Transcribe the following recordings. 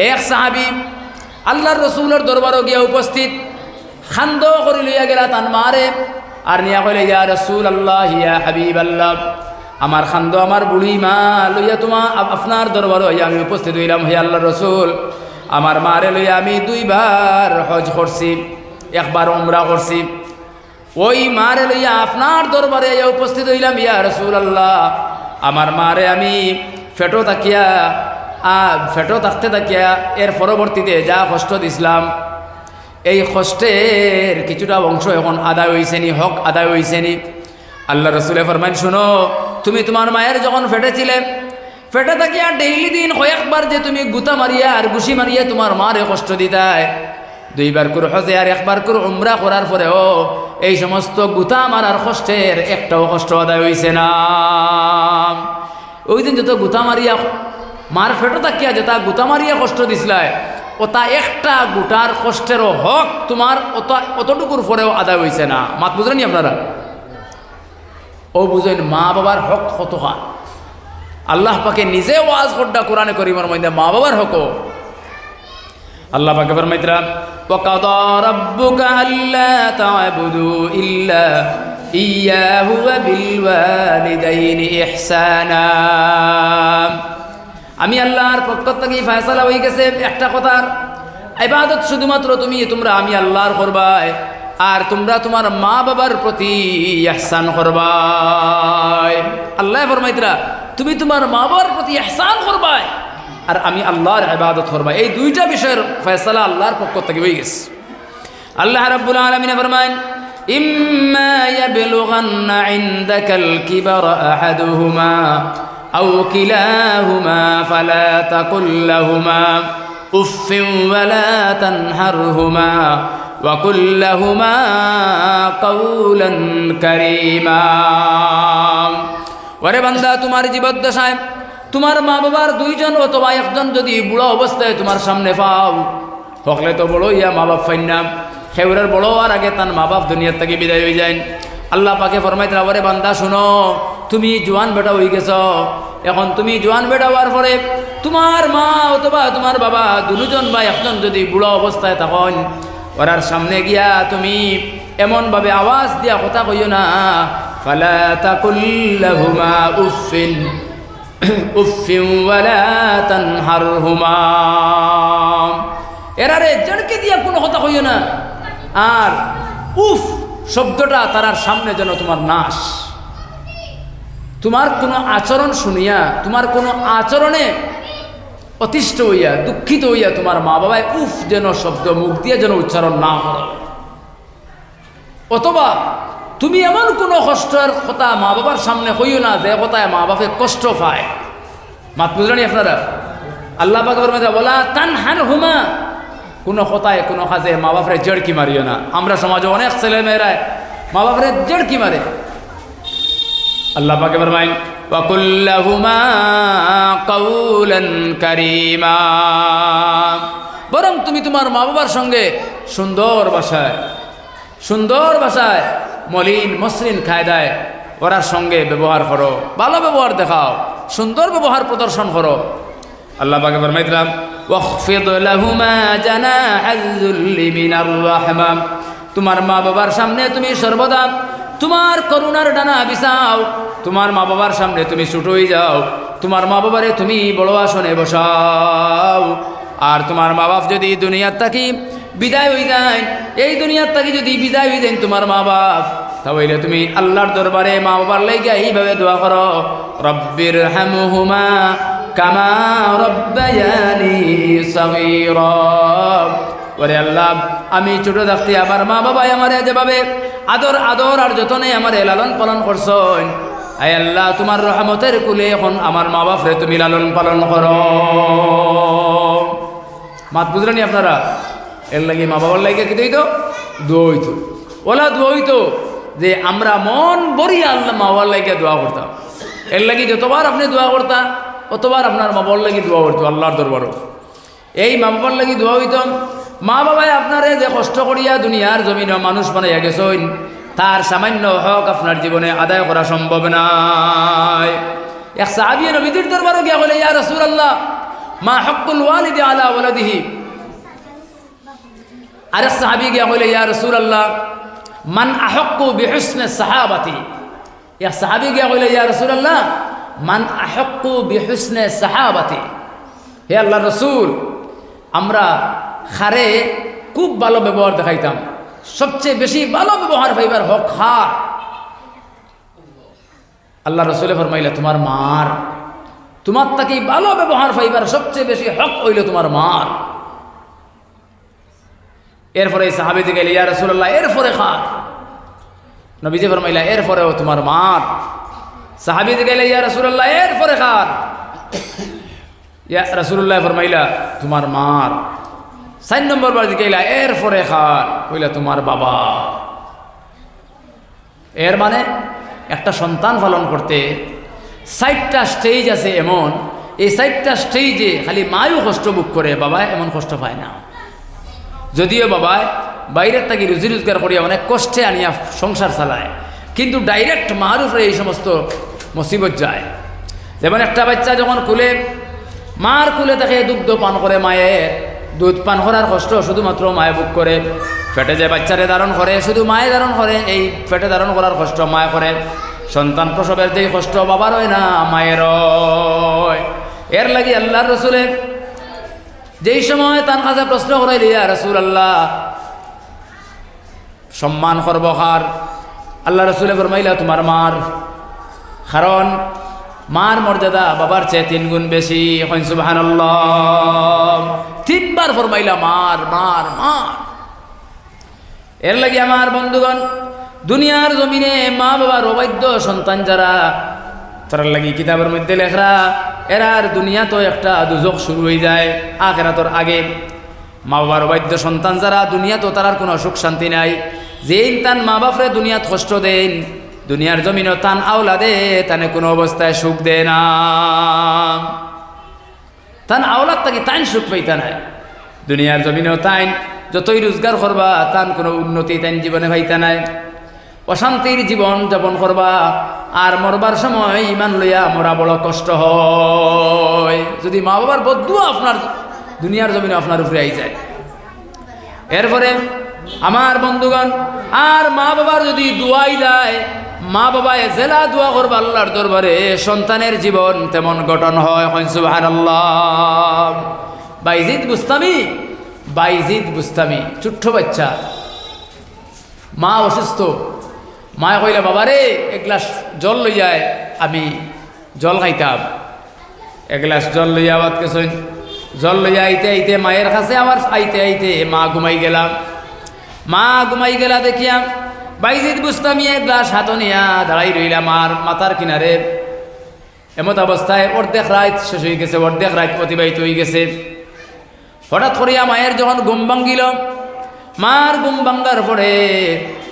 এক সাহাবি আল্লাহর রসুলের দরবারও গিয়া উপস্থিত, খান্দ করে লইয়া গেলা তান মারে আর নিয়া কইলে, ইয়া রসুল আল্লাহ ইয়া হাবিব আল্লাহ আমার খান্দ, আমার বুড়ি মা, লইয়া তোমা আপ- আপনার দরবারও হইয়া আমি উপস্থিত হইলাম হে আল্লাহ রসুল। আমার মারে লইয়া আমি দুইবার হজ করছি, একবার উমরা করছি। ওই মারে লইয়া আপনার দরবারে উপস্থিত হইলাম, ইয়া রসুল আল্লাহ আমার মারে আমি ফেটো তাকিয়া ফেটো থাকতে তাকিয়া এর পরবর্তীতে যা কষ্ট দিছিলাম এই কষ্টের কিছুটা অংশ এখন আদায় হয়েছে নি হক আদায় হয়েছে নি আল্লাহ রসুলে ফরমাইন, শুনো, তুমি তোমার মায়ের যখন ফেটেছিলে ফেটে থাকিয়া ডেইলি দিন কয়েকবার যে তুমি গুতা মারিয়া আর গুছি মারিয়া তোমার মারে কষ্ট দিতায়। দুইবার করে হজে আর একবার করে উমরা করার পরেও এই সমস্ত গুতা মারার কষ্টের একটাও কষ্ট আদায় হইছে না। ওই দিন যত গুতা মারিয়া মার ফেটো তাকিয়া যেটা গুতা মারিয়া কষ্ট দিছিলায় ওটা একটা গুটার কষ্টেরও হক তোমার অত অতটুকুর পরেও আদায় হইছে না মাত বুঝলেনি আপনারা ও বুঝেন মা বাবার হক কত হয় আল্লাহ পাকে নিজে ওয়াজ করডা কোরআনে করিমার মধ্যে মা বাবার হক আল্লাহ পাকে ফরমাইতরা وقضى ربك ألا تعبدوا إلا إياه وبالوالدين إحسانا আমি আল্লাহর পক্ষ থেকে ফয়সালা হয়ে গেছে, একটা কথার এবাদত শুধুমাত্র তুমি, তোমরা আমি আল্লাহর করবাই, আর তোমরা তোমার মা বাবার প্রতি ইহসান করবাই। আল্লাহ ফরমাইতরা তুমি তোমার মা বাবার প্রতি ইহসান করবাই, আর আমি আল্লাহর ইবাদত করবাই। এই দুইটা বিষয়ের ফয়সালা আল্লাহর পক্ষ থেকে হয়ে গেছে। আল্লাহ রাব্বুল আলামিন ফরমান ইম্মা ইয়াবলুগান্না ইনদাকাল কিবারা আহাদুহুমা। আও কিলাহুমা ফালা তাকুল লাহুমা উফিন ওয়ালা তানহারহুমা وقل لهما قولا كريما ওরে বান্দা তোমার জীবদ্দশায় তোমার মা বাবার দুইজন অথবা একজন যদি বুড়ো অবস্থায় তোমার সামনে পাও হকলে তো বড় ইয়া মা বাপ ফাইনাম খেউরের বড় আর আগে তার মা বাপ দুনিয়ার থেকে বিদায় হয়ে যায় আল্লাহ পাকে ফরমাইতে ওরে বান্দা শুনো তুমি জোয়ান বেটা হয়ে গেছ। এখন তুমি জোয়ান বেটা হওয়ার পরে তোমার মা অথবা তোমার বাবা দুজন বা একজন যদি বুড়ো অবস্থায় তখন ওরার সামনে গিয়া তুমি এমনভাবে আওয়াজ দিয়া কথা কইও না জড়কে দিয়া কোনো কথা কইও না। আর উফ শব্দটা তারার সামনে যেন তোমার নাশ। তোমার কোনো আচরণ শুনিয়া, তোমার কোনো আচরণে অতিষ্ঠ হইয়া, দুঃখিত হইয়া তোমার মা বাবায় উফ যেন শব্দ মুখ দিয়ে যেন উচ্চারণ না করো। অথবা তুমি এমন কোনো কষ্টের কথা মা বাবার সামনে হইও না, যে কথায় মা বাপে কষ্ট পায়। মাত বুঝলেনি আপনারা? আল্লাহ পাকের মধ্যে বলা তান হান হুমা কোনো কথায়, কোনো কাজে মা বাপরে জড়কি মারিও না। আমরা সমাজে অনেক ছেলে মেয়েরায় মা বাপরে জড়কি মারে। আল্লাহ পাকে ফরমাইন বরং তুমি তোমার মা বাবার সঙ্গে সুন্দর ভাষায় সুন্দর ভাষায় মলিন, মসৃণ খায়দায় ওরার সঙ্গে ব্যবহার করো, ভালো ব্যবহার দেখাও, সুন্দর ব্যবহার প্রদর্শন করো। আল্লাহ পাকে রাহমা। তোমার মা বাবার সামনে তুমি সর্বদা তোমার করুণার ডানা বিছাও, তোমার মা বাবার সামনে তুমি ছুট হয়ে যাও, তোমার মা বাবারে তুমি বড় আসনে বসাও। আর তোমার মা বাপ যদি দুনিয়ার থাকি বিদায় হয়ে যায় এই দুনিয়ার থাকি যদি বিদায় হয়ে যায় তোমার মা বাপ তাহলে তুমি আল্লাহর দরবারে মা বাবার লেগে এইভাবে দোয়া করো, রব্বির হামুহুমা কামা রব্বায়ানি সগীরা। ওরে আল্লাহ, আমি ছোট থাকতে আমার মা বাবাই আমার যেভাবে আদর আদর আর যতনে আমার লালন পালন করছন, আয় আল্লাহ, তোমার রহমতের কুলে এখন আমার মা বাপরে তুমি লালন পালন করো। মাত বুঝলেনি আপনারা? এর লাগে মা বাবার লাগে কি দইতো? দোয়া হইতো। ওলা দোয়া যে আমরা মন বরিয়া আল্লাহ মা বাবার লাগে দোয়া করতাম। এর লাগি যতবার আপনি দোয়া করতাম অতবার আপনার মা বাবার লাগি দোয়া করতো আল্লাহর দরবারও এই মা বাবার লাগি দোয়া হইতাম মা বাবাই আপনারে যে কষ্ট করিয়া দুনিয়ার জমিন মানুষ বানাইয়া গেছেন, তার সামান্য হক আপনার জীবনে আদায় করা সম্ভব নাই। এক সাহাবিয়ে নবীদের দরবারও গিয়া বলে, ইয়া রসুল আল্লাহ মা হকুল ওয়ালিদি আলা ওয়ালাদিহি? আরেক সাহাবি গিয়া হইলে ইয়া রসুল আল্লাহ মান আহক্কু বিহুসনে সাহাবাতি? ইয়া সাহাবি গিয়া হইলে ইয়া রসুল আল্লাহ মান আহক্কু বিহুসনে সাহাবাতি? হে আল্লাহ রসুল, আমরা খারে খুব ভালো ব্যবহার দেখাইতাম। সবচেয়ে বেশি ভালো ব্যবহার পাইবার হক খার আল্লাহ রসুলে ফরমাইলে, তোমার মার, তোমার তাকে ভালো ব্যবহার পাইবার সবচেয়ে বেশি হক হইল তোমার মার। এরপরে সাহাবিতে গেলে ইয়া রসুল্লাহ এরপরে খার। নবীজি ফরমাইলা, এরপরেও তোমার মার। সাহাবিতে গেলে ইয়া রসুল্লাহ এরপরে খার। ইয়া রসুল্লাহ ফরমাইলা, তোমার মার। সাইন নম্বর বাড়িতে গেলা এরপরে খার কইলা তোমার বাবা। এর মানে একটা সন্তান পালন করতে ষাটটা স্টেজ আছে এমন। এই ষাটটা স্টেজে খালি মায়ও কষ্ট বুক করে বাবা এমন কষ্ট পায় না। যদিও বাবায় বাইরের থাকি রুজি রোজগার করিয়া অনেক কষ্টে আনিয়া সংসার চালায়, কিন্তু ডাইরেক্ট মার উপরে এই সমস্ত মুসিবত যায়। যেমন একটা বাচ্চা যখন কুলে, মার কুলে তাকে দুগ্ধ পান করে মায়ের দুধ পান করার কষ্ট শুধুমাত্র মায়ে বুক করে। ফেটে যে বাচ্চারে ধারণ করে, শুধু মায়ে ধারণ করে, এই ফেটে ধারণ করার কষ্ট মায়ে করে। সন্তান প্রসবের যেই কষ্ট বাবার হয় না মায়ের। এর লাগি আল্লাহর রসুলের যেই সময় তার কাছে প্রশ্ন করাইলি রসুল আল্লাহ সম্মান করবহার আল্লাহ রসুলে ফরমাইলা, তোমার মার কারণ মার মর্যাদা বাবার চেয়ে তিন গুণ বেশি। তিনবার ফরমাইলা, মার মার মার। এর লাগি আমার বন্ধুগণ, দুনিয়ার জমিনে মা বাবার অবৈধ সন্তান যারা তার লাগি কিতাবের মধ্যে লেখরা এরার দুনিয়া তো একটা দুজক শুরু হয়ে যায়, আখেরাতর আগে। মা বাবার অবৈধ সন্তান যারা দুনিয়া তো তার কোনো সুখ শান্তি নাই। যেই তান মা বাপরে দুনিয়াত কষ্ট দেন দুনিয়ার জমিনও তান আওলা দে তানে কোনো অবস্থায় সুখ দে না। তান আওলাদ তাকে তাইন সুখ পাইতা নাই। দুনিয়ার জমিনেও তাইন, যতই রোজগার করবা, তান কোনো উন্নতি তাইন জীবনে পাইতা নাই। অশান্তির জীবন যাপন করবা, আর মরবার সময় ইমান লইয়া মরা বড় কষ্ট হয়। যদি মা বাবার বদুয়া আপনার দুনিয়ার জমিনে আপনার উপরে আই যায়। এরপরে আমার বন্ধুগণ, আর মা বাবার যদি দুয়াই যায়, মা বাবায় জেলা দোয়া করবা আল্লাহর দরবারে, সন্তানের জীবন তেমন গঠন হয় বাইজিদ বুস্তামি বাইজিদ বুস্তামি ছোট্ট বাচ্চা। মা অসুস্থ। মা কইলে, বাবারে, এক গ্লাস জল লইয়ায় আমি জল খাইতাম। এক গ্লাস জল লইয়া আবাদ কেছই জল লইয়া আইতে আইতে মায়ের কাছে আবার আইতে আইতে মা ঘুমাই গেলাম। মা ঘুমাই গেলা দেখিয়া বাইজিদ বুঝতাম এক গ্লাস হাত নিয়া দাঁড়াই রইলাম আর মাথার কিনারে। এমত অবস্থায় অর্ধেক রাত শেষ হয়ে গেছে, অর্ধেক রাত অতিবাহিত হয়ে গেছে। হঠাৎ করিয়া মায়ের যখন ঘুম ভাঙ্গিল, মার ঘুম ভাঙ্গার পরে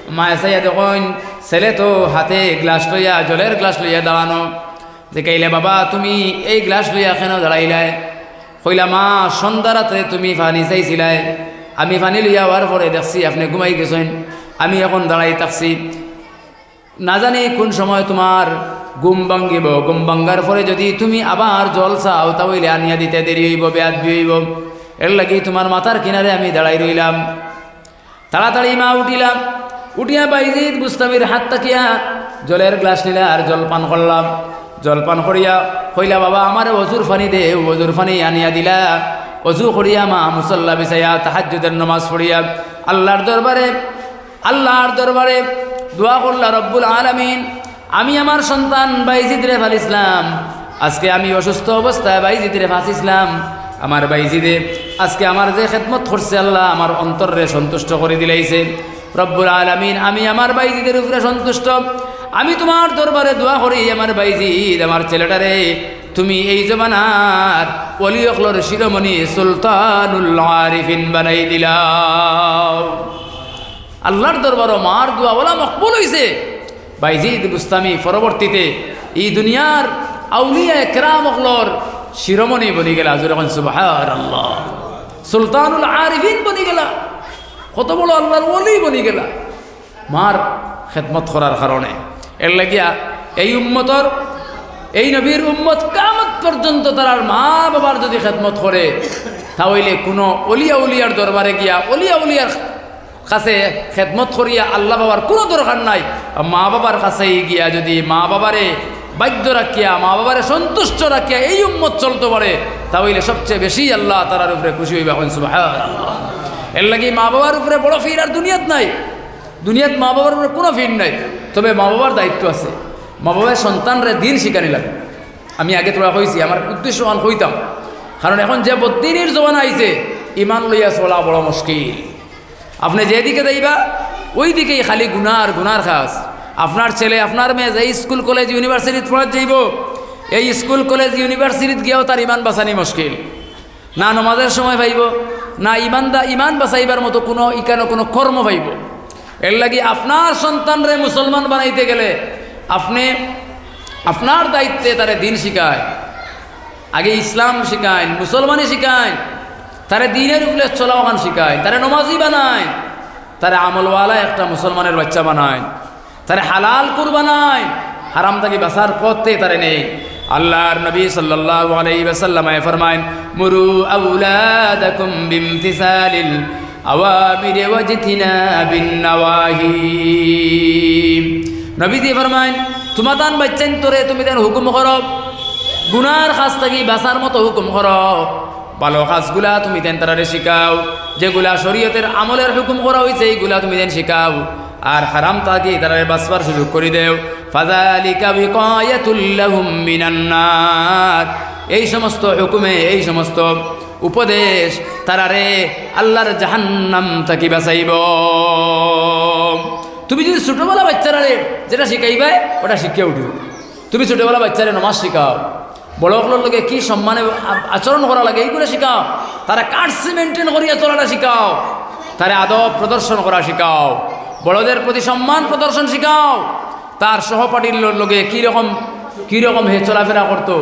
মায়ে চাইয়া তখন ছেলে তো হাতে গ্লাস লইয়া, জলের গ্লাস লইয়া দাঁড়ানো। দেখাইলে, বাবা, তুমি এই গ্লাস লইয়া কেন দাঁড়াইলাই? কইলা, মা, সন্ধ্যা রাত্রে তুমি পানি চাইছিলাই। আমি পানি লইয়া হওয়ার পরে দেখছি, আপনি ঘুমাই গেছেন। আমি এখন দাঁড়াই থাকছি। না জানি কোন সময় তোমার গুম ভাঙ্গিব গুম ভাঙ্গার পরে যদি তুমি আবার জল চাও, তাহলে আনিয়া দিতে দেরি হইব, বেয়াদ হইব। এর লাগি তোমার মাথার কিনারে আমি দাঁড়াই রইলাম। তাড়াতাড়ি মা উঠিলাম। উঠিয়া বাইজিদ বুস্তামির হাত তাকিয়া জলের গ্লাস নিলে আর জল পান করলাম। জল পান করিয়া কইলা, বাবা, আমার অজুর ফানি দে অজুর ফানি আনিয়া দিলা। অজু করিয়া মা মুসল্লা বিছাইয়া তাহাজ্জুদের নমাজ পড়িয়া আল্লাহর দরবারে আল্লাহর দরবারে দোয়া করলা, রব্বুল আলামিন, আমি আমার সন্তান বাইজিদ রে ইসলাম। আজকে আমি অসুস্থ অবস্থায় বাইজিদ রে ইসলাম। আমার বাইজিদে আজকে আমার যে খেদমত করছে আল্লাহ, আমার অন্তরে সন্তুষ্ট করে দিলাইছে। রব্বুল আলামিন, আমি আমার বাইজিদের উপরে সন্তুষ্ট। আমি তোমার দরবারে দোয়া করি, আমার বাইজিদ, আমার ছেলেটারে। তুমি এই জমানার অলি অকলর শিরোমণি সুলতানুল বানাই দিলাও। আল্লাহর দরবার মার দোয়া ওলা মকবুল হইছে। বাইজিদ বুস্তামি পরবর্তীতে এই দুনিয়ার আউলিয়া কেরাম অকলর শিরোমণি বনি গেলা যখন সুবাহার আল্লাহ সুলতানুল আরিফিন বনি গেলা, কত বড় আল্লাহর ওলি বনি গেলা। মার খেদমত করার কারণে। এর লাগিয়া এই উম্মতর, এই নবীর উম্মত কামত পর্যন্ত তার মা বাবার যদি খেদমত করে, তাহলে কোনো অলিয়া উলিয়ার দরবারে গিয়া, অলিয়া উলিয়ার কাছে খেদমত করিয়া আল্লাহ বাবার কোনো দরকার নাই। মা বাবার কাছেই গিয়া যদি মা বাবারে বাধ্য রাখিয়া মা বাবারে সন্তুষ্ট রাখিয়া এই উম্মত চলতে পারে, তাহলে সবচেয়ে বেশি আল্লাহ তার উপরে খুশি হইবা সুবহানাল্লাহ। এর লাগি মা বাবার উপরে বড় ফির আর দুনিয়াত নাই। দুনিয়াত মা বাবার উপরে কোনো ফির নাই। তবে মা বাবার দায়িত্ব আছে। মা বাবার সন্তানরে দিন শিকানি লাগে আমি আগে তোরা হয়েছি আমার উদ্দেশ্য আন হইতাম কারণ এখন যে বত্রির জমানা আইছে, ইমান লইয়া চলা বড় মুশকিল। আপনি যেদিকে যাইবা ওই দিকেই খালি গুনার গুনার খাস আপনার ছেলে, আপনার মেয়ে যে স্কুল, কলেজ ইউনিভার্সিটিত পড়াত যাইব, এই স্কুল, কলেজ, ইউনিভার্সিটিত গিয়েও তার ইমান বাঁচানি মুশকিল। না নমাজের সময় পাইব, না ইমান দা ইমান বাঁচাইবার মতো কোনো ইকানো কোনো কর্ম পাইব। এর লাগি আপনার সন্তানরে মুসলমান বানাইতে গেলে আপনি আপনার দায়িত্বে তারে দিন শিখায়, আগে ইসলাম শিখায় মুসলমানই শিখায়, তারে দিনের উপরে চলাওয়ান শিখায়, তারে নমাজি বানায়, তারে আমলওয়ালা একটা মুসলমানের বাচ্চা বানায়, তারে হালাল কুর বানায় হারাম থেকে বাসার পথে তারে নেই আল্লাহর নবী সাল্লাল্লাহু আলাইহি ওয়াসাল্লাম মুরু আউলাদাকুম বিমতিসালিল আওয়ামির ওয়াজতিনাবিন নওয়াহি নবীজি ফরমায় তোমাদান বাচ্চান তোরে তুমি দেন হুকুম করো। গুনার কাজ থাকি বাঁচার মতো হুকুম করো। ভালো কাজগুলা তুমি দেন তারারে শিখাও। যেগুলা শরীয়তের আমলের হুকুম করা হয়েছে এইগুলা তুমি দেন শিখাও। আর হারাম থাকি তারারে বাঁচবার সুযোগ করে দেও। ফাজালিকা বিকায়াতুল্লাহুম মিনান্নার। এই সমস্ত হুকুমে, এই সমস্ত উপদেশ তারারে আল্লাহর জাহান্নাম থাকি বাঁচাইব। তুমি যদি ছোটোবেলা বাচ্চারা যেটা শিখাইবে ওটা শিখে উঠিও তুমি ছোটোবেলা বাচ্চারে নমাজ শিখাও। বড়গুলোর লোকে কি সম্মানে আচরণ করা লাগে, এইগুলো শিখাও। তারা কার্ডসি মেনটেন করিয়া চলাটা শিখাও। তারা আদব প্রদর্শন করা শিখাও। বড়দের প্রতি সম্মান প্রদর্শন শিখাও। তার সহপাঠীর লোকে কীরকম কীরকম হে চলাফেরা করতো।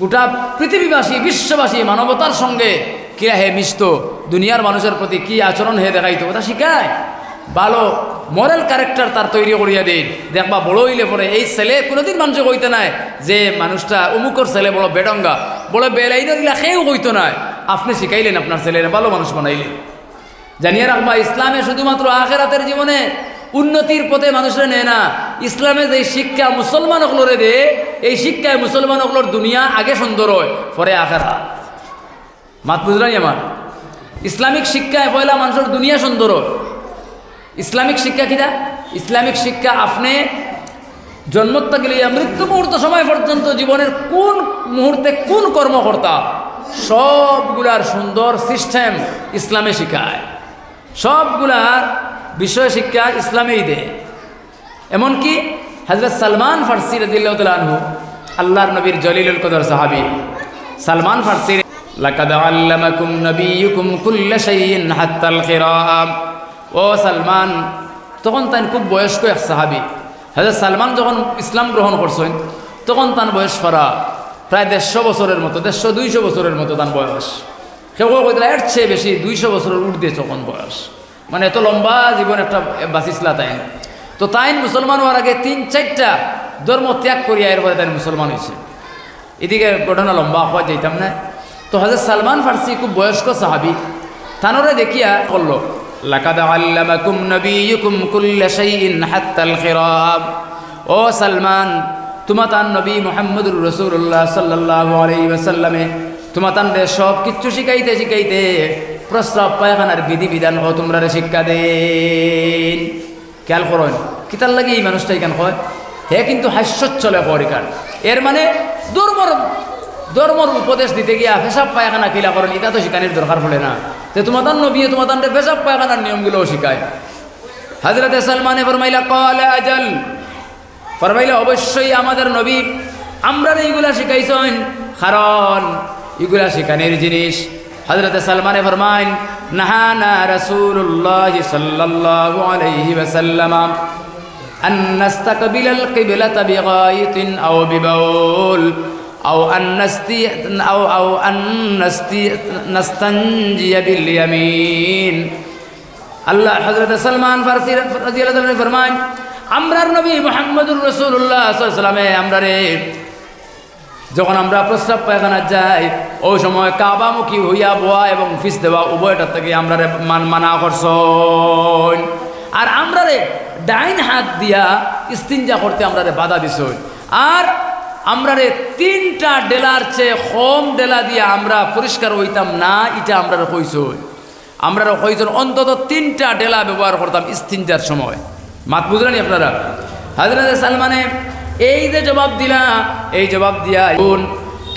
গোটা পৃথিবীবাসী, বিশ্ববাসী, মানবতার সঙ্গে কিরা হে মিশত দুনিয়ার মানুষের প্রতি কি আচরণ হে দেখাইতো? ওটা শিখায় ভালো মরাল ক্যারেক্টার তার তৈরি করিয়া দিন দেখবা বড় হইলে পরে এই ছেলে কোনোদিন মানুষ কইতে নাই যে মানুষটা অমুকর ছেলে বড় বেডঙ্গা। বড় বেলাইন দিলা সেও কইতো নাই। আপনি শিখাইলেন আপনার ছেলেরা ভালো মানুষ বানাইলেন। জানিয়ে রাখবা, ইসলামে শুধুমাত্র আখেরাতের জীবনে উন্নতির পথে মানুষরা নেয় না। ইসলামে যে শিক্ষা মুসলমান অকলরে দে, এই শিক্ষায় মুসলমান অকলর দুনিয়া আগে সুন্দর হয়, পরে আখেরা মাত বুঝলাই আমার? ইসলামিক শিক্ষায় পয়লা মানুষের দুনিয়া সুন্দর হয়। ইসলামিক শিক্ষা কিনা ইসলামিক শিক্ষা আপনি জন্মত্তা গেলে মৃত্যু মুহূর্ত সময় পর্যন্ত জীবনের কোন মুহূর্তে কোন কর্মকর্তা সবগুলার সুন্দর সিস্টেম ইসলামে শিখায়। সবগুলার বিষয় শিক্ষা ইসলামেই দেয় এমনকি হজরত সালমান ফার্সি রাজিল্লাহু আল্লাহর নবীর জলিলুল কদর সাহাবি, সালমান ফার্সি লাকাদ আল্লামাকুম নবিয়ুকুম কুল্লা শাইইন হাত্তাল খিরাম ও সালমান, তখন তাই খুব বয়স্ক এক সাহাবি। হজরত সালমান যখন ইসলাম গ্রহণ করছেন, তখন তার বয়স ফরা, প্রায় দেড়শো বছরের মতো, দেড়শো দুইশো বছরের মতো তার বয়স। কেউ কেউ কইতে এর চেয়ে বেশি দুইশো বছরের উর্ধে তখন বয়স। মানে এত লম্বা জীবন একটা বাঁচিসলা তাই তো তাইন মুসলমান হওয়ার আগে তিন, চারটা ধর্ম ত্যাগ করিয়া এরপরে তাই মুসলমান হয়েছে এদিকে ঘটনা লম্বা হওয়া যাইতাম না। তো হাজার সালমান ফার্সি খুব বয়স্ক সাহাবি, তানরে দেখিয়া করল লাকাদ আল্লামাকুম নবিয়ুকুম কুল্লা শাইইন হাত্তাল খিরাব। ও সালমান, তোমা তান নবী মুহাম্মদুর রাসূলুল্লাহ সাল্লাল্লাহু আলাইহি ওয়াসাল্লামে, তোমা তান সব কিচ্ছু শিখাইতে শিখাইতে প্রস্রাব পায়খানার বিধি বিধান ও তোমরা শিক্ষা দেন। খেয়াল করেন কিতার লাগে এই মানুষটা এখান হয়? হে কিন্তু হাস্যচ্ছলে পরিকার এর মানে ধর্মর ধর্মর উপদেশ দিতে গিয়া পেশাব পায়খানা কিলা করেন, এটা তো শিখানির দরকার পড়ে না। যে তোমাদের নবী তোমাদের পেশাব পায়খানার নিয়মগুলোও শিখায়। হাজরত সালমানে ফরমাইলা কল আজল। ফরমাইলা, অবশ্যই আমাদের নবী আমরা এইগুলা শিখাইছেন। কারণ এগুলা শিখানের জিনিস। হজরত সালমানে ফরমাইন নাহানা রসুল্লাহ সাল্লাল্লাহু আলাইহি ওয়াসাল্লাম আন নাস্তাকবিল আল কিবলাতা বিগাইতিন আও বিবাউল, আও আন নাস্তি আও আও আন নাস্তি নাস্তানজিয়া বিল ইয়ামিন আল্লাহ হযরত সালমান ফারসি রাদিয়াল্লাহু আনহু ফরমাইন আমরার নবী মুহাম্মদুর রাসূলুল্লাহ সাল্লাল্লাহু আলাইহি ওয়াসাল্লামে, আমরারে যখন আমরা প্রস্রাব পায়খানা যাই, ওই সময় কাবামুখী হইয়া বোয়া এবং ফিস দেওয়া উভয়টার থেকে আমরা মান মানা করছন আর আমরা রে ডাইন হাত দিয়া ইস্তিনজা করতে আমরা রে বাধা দিছ আর আমরা রে তিনটা ডেলার চেয়ে কম ডেলা দিয়ে আমরা পরিষ্কার হইতাম না, এটা আমরা কইস আমরা কইজন অন্তত তিনটা ডেলা ব্যবহার করতাম ইস্তিনজার সময়। মাত বুঝলেন আপনারা? হাজরত সালমানে এই যে জবাব দিলা, এই জবাব দিয়া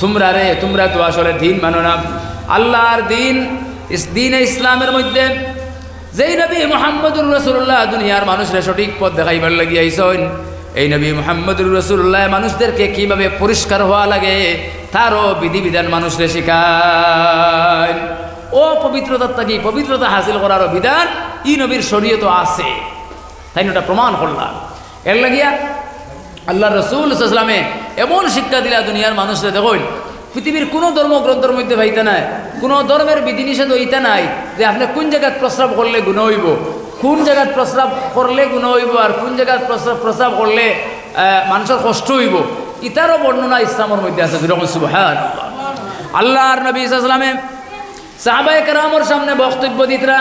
তোমরা রে, তোমরা তো আসলে দিন মানো না। আল্লাহর দিন দিন ইসলামের মধ্যে। যেই নবী মোহাম্মদুর রসুল্লাহ দুনিয়ার মানুষরা সঠিক পথ দেখাইবার লাগি আইসন এই নবী মোহাম্মদুর রসুল্লাহ মানুষদেরকে কীভাবে পরিষ্কার হওয়া লাগে, তারও বিধিবিধান মানুষরে শেখায় ও পবিত্রতার থাকি পবিত্রতা হাসিল করারও বিধান, ই নবীর শরীয়ত আছে। তাই ওটা প্রমাণ করলাম। এর লাগিয়া আল্লাহ রসুল ইসলামে এমন শিক্ষা দিলা দুনিয়ার মানুষরা দেখুন, পৃথিবীর কোনো ধর্মগ্রন্থের মধ্যে ভাইতে নাই, কোনো ধর্মের বিধিনিষেধ হইতে নাই যে আপনি কোন জায়গায় প্রস্রাব করলে গুণ হইব, কোন জায়গায় প্রস্রাব করলে গুণ হইব আর কোন জায়গায় প্রস্রাব প্রস্রাব করলে মানুষের কষ্ট হইব, ইতারও বর্ণনা ইসলামের মধ্যে আছে যেরকম সুবহান আল্লাহর নবী ইসলামে সাহাবাই কেরামর সামনে বক্তব্য দিতরা,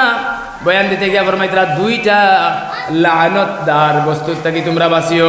বয়ান দিতে গিয়া ফরমাইতরা, দুইটা লানতদার বস্তুর থাকি তোমরা বাসিও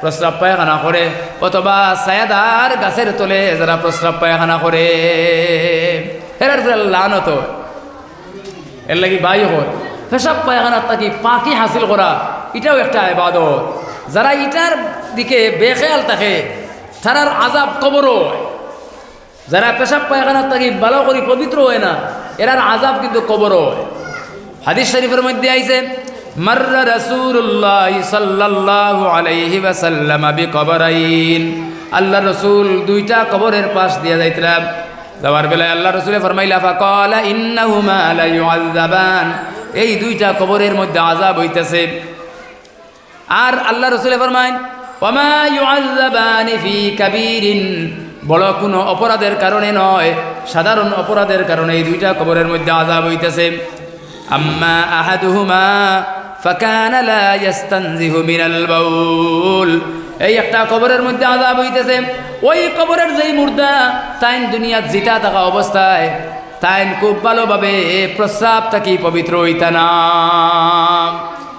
প্রস্রাব পায়খানা করে, অথবা ছায়াদার গাছের তলে যারা প্রস্রাব পায়খানা করে। এর উপরে লানত হয় এর লাগি বাই হয় পেশাব পায়খানার তাকি পাখি হাসিল করা, এটাও একটা এবাদত যারা ইটার দিকে বেখেয়াল থাকে, তারার আজাব কবরও যারা পেশাব পায়খানার তাকি ভালো করি পবিত্র হয় না, এরার আজাব কিন্তু কবরও হয়। হাদিস শরীফের মধ্যে আইছে মাররা রাসূলুল্লাহ সাল্লাল্লাহু আলাইহি ওয়াসাল্লাম বিকবরাইন। আল্লাহ রসুল দুইটা কবরের পাশ দিয়ে যাইতরা যাওয়ার বেলায় আল্লাহ রসুলে ফরমাইলা ফাকালা ইন্নাহুমা লা ইউআযাবান এই দুইটা কবরের মধ্যে আযাব হইতেছে। আর আল্লাহ রসুলে ফরমাইন, ওমা ইউআযাবানি ফি কাবীরিন? বড় কোনো অপরাধের কারণে নয়, সাধারণ অপরাধের কারণে এই দুইটা কবরের মধ্যে আযাব হইতেছে। আম্মা আহাদুহুমা ফাকানা লা ইয়াস্তানজিহু মিনাল বাউল। এই একটা কবরের মধ্যে আযাব হইতেছে। ওই কবরের যেই মুর্দা তাইন দুনিয়াত জিতা থাকা অবস্থায় তাইন খুব ভালোভাবে প্রস্রাব থাকি পবিত্র হইতা না।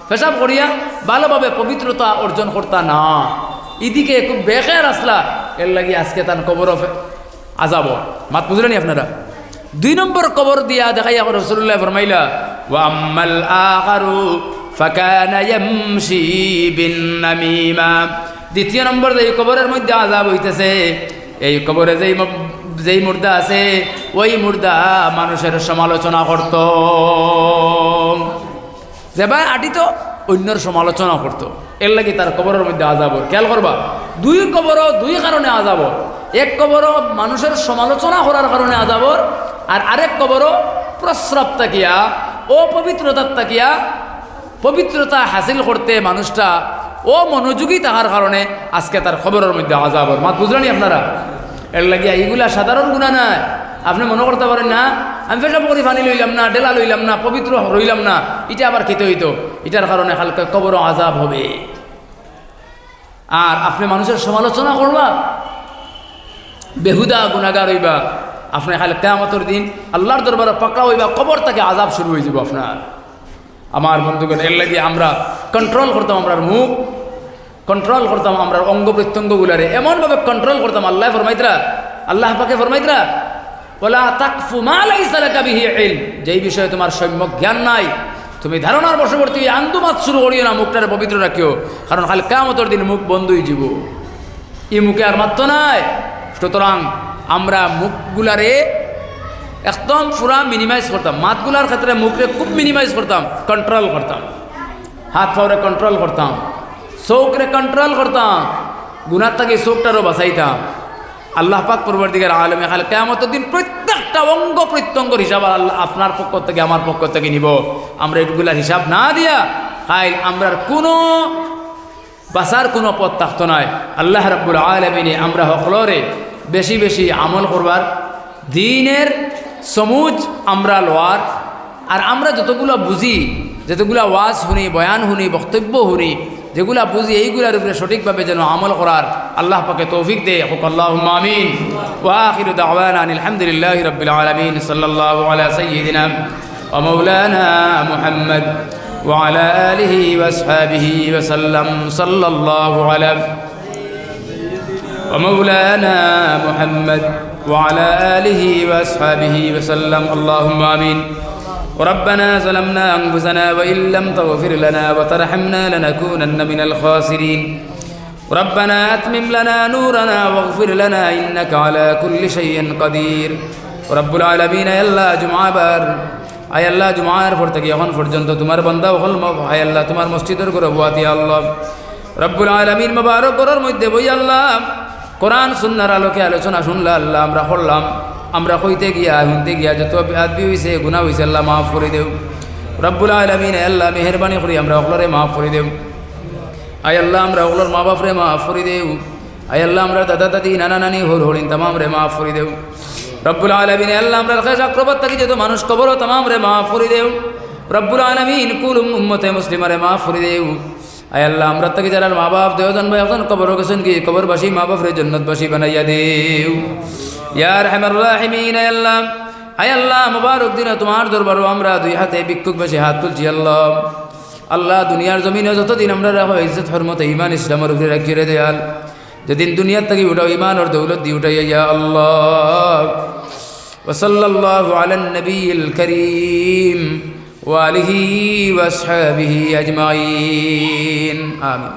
পেশাব করিয়া ভালোভাবে পবিত্রতা অর্জন করতা না। ইদিকে খুব বেখের আসলা। এর লাগি আজকে তার কবর আজাব মাত বুঝলেনি আপনারা? দুই নম্বর কবর দিয়া দেখাইয়া রসুল্লাহ ফরমাইলা ওয়াম্মাল আখারু ফাকানা দ্বিতীয় নম্বর যে কবরের মধ্যে আজাব হইতেছে, এই কবরে যেই যেই মুর্দা আছে, ওই মুর্দা মানুষের সমালোচনা করত। যেবা আটিত অন্যর সমালোচনা করতো। এর লাগি তার কবরের মধ্যে আজাবর খেয়াল করবা, দুই কবর দুই কারণে আজাব এক কবর মানুষের সমালোচনা করার কারণে আজাবর আর আরেক কবর প্রস্রাব তাকিয়া অপবিত্রতার তাকিয়া পবিত্রতা হাসিল করতে মানুষটা ও মনোযোগী তাহার কারণে আজকে তার খবরের মধ্যে আজাবর মাত বুঝলেনি আপনারা? এর লাগিয়া এইগুলা সাধারণ গুণা নাই। আপনি মনে করতে পারেন না, আমি পেশাব করি পানি লইলাম না, ডেলা লইলাম না, পবিত্র রইলাম না, এটা আবার খেতে হইতো? এটার কারণে হালকা কবর আজাব হবে। আর আপনি মানুষের সমালোচনা করবা, বেহুদা গুণাগার হইবা, আপনি খালি কেয়ামতর দিন আল্লাহর দরবারে পাকা হইবা, কবর থেকে আজাব শুরু হয়ে যাব আপনার। আমার বন্ধুগণ, এর লাগে আমরা কন্ট্রোল করতাম আমরা মুখ কন্ট্রোল করতাম আমরা অঙ্গ প্রত্যঙ্গগুলারে। এমনভাবে কন্ট্রোল করতাম, আল্লাহ ফরমাইতরা, আল্লাহ পাকে ফরমাইতরা, ওলা তাকফু যেই বিষয়ে তোমার সম্যক জ্ঞান নাই, তুমি ধারণার বশবর্তী আন্দুমাত শুরু করিও না, মুখটারে পবিত্র রাখিও, কারণ খালি কামতর দিন মুখ বন্ধই যাব ই মুখে আর মাত্র নাই। সুতরাং আমরা মুখগুলারে একদম পুরা মিনিমাইজ করতাম। মাতগুলার ক্ষেত্রে মুখরে খুব মিনিমাইজ করতাম। কন্ট্রোল করতাম। হাত পাওরে কন্ট্রোল করতাম। চোখরে কন্ট্রোল করতাম। গুনার থেকে চোখটারও বাঁচাইতাম। আল্লাহ পাক পরবর্তীকার আলমে খালে কেমত দিন প্রত্যেক প্রত্যেকটা অঙ্গ প্রত্যঙ্গর হিসাব আল্লাহ আপনার পক্ষ থেকে, আমার পক্ষ থেকে নিব। আমরা এগুলার হিসাব না দিয়া খাইল, আমরার কোনো বাসার কোনো পথ থাকতো নয় আল্লাহ রাব্বুল আলমিনে আমরা সকলরে বেশি বেশি আমল করবার, দিনের সমুজ আমরা লওয়ার আর আমরা যতগুলো বুঝি যতগুলা ওয়াজ শুনি বয়ান শুনি বক্তব্য শুনি যেগুলা বুঝি এইগুলার উপরে সঠিকভাবে যেন আমল করার আল্লাহ পাকে তৌফিক দে হোক আল্লাহ আমিন ওয়াখির দাওয়ানা আলহামদুলিল্লাহ রবিল আলমিন সাল্লাহ আলা সৈয়দিনা ومولانا محمد وعلى آله وأصحابه وسلم صلى الله على ومولانا محمد وعلى آله وأصحابه وسلم اللهم آمين ربنا ظلمنا أنفسنا وإن لم تغفر لنا وترحمنا لنكونن من الخاسرين ربنا أتمم لنا نورنا واغفر لنا إنك على كل شيء قدير رب العالمين يا الله جمعة بار আয় আল্লাহ জুমার পর থেকে এখন পর্যন্ত তোমার বান্দা হল আয় আল্লাহ তোমার মসজিদের করে বুয়াতি আল্লাহ রব্বুল আলমিন মোবারক করার মধ্যে বই আল্লাহ কোরআন, সুন্নার আলোকে আলোচনা শুনলা আল্লাহ আমরা করলাম আমরা হইতে গিয়া, শুনতে গিয়া যত আদবি হয়েছে গুণা হয়েছে আল্লাহ মাফ করে দেও। রব্বুল আলমিন আল্লাহ, মেহরবানি করি, আমরা অকলরে মাফ করে দেও। আয় আল্লাহ, আমরা ওগুলোর মা বাপরে মাফ করে দেও। আয় আল্লাহ, আমরা দাদা, দাদি, নানা, নানি, হল, হলিন তামাম রে মাফ করে দেও। রব্বুল আলমিন আল্লাহ, আমরা খেস আক্রবত থাকি, যেহেতু মানুষ কবর তামাম রে মাফ করে দেও। রব্বুল আলমিন কুল উম্মতে মুসলিমারে মাফ করে দেও। আয় আল্লাহ আমরা থাকি যারা মা বাপ দেওজন ভাই এখন কবর গেছেন কি কবরবাসী মা বাপরে জন্নতবাসী বানাইয়া দেও ইয়ার হেমার রাহিমিন আয় আল্লাহ আয় আল্লাহ মুবারক দিনে তোমার দরবারও আমরা দুই হাতে ভিক্ষুক বেশি হাত তুলছি আল্লাহ আল্লাহ দুনিয়ার জমিনে যতদিন আমরা রাখো ইজ্জত হরমতে ইমান ইসলামের উপরে রাখিয়ে রে দেয়াল যেদিন দুনিয়ার থেকে উঠাও ইমান ওর দৌলত দিয়ে উঠাই ইয়া আল্লাহ وصلى الله على النبي الكريم وآله وأصحابه أجمعين. آمين.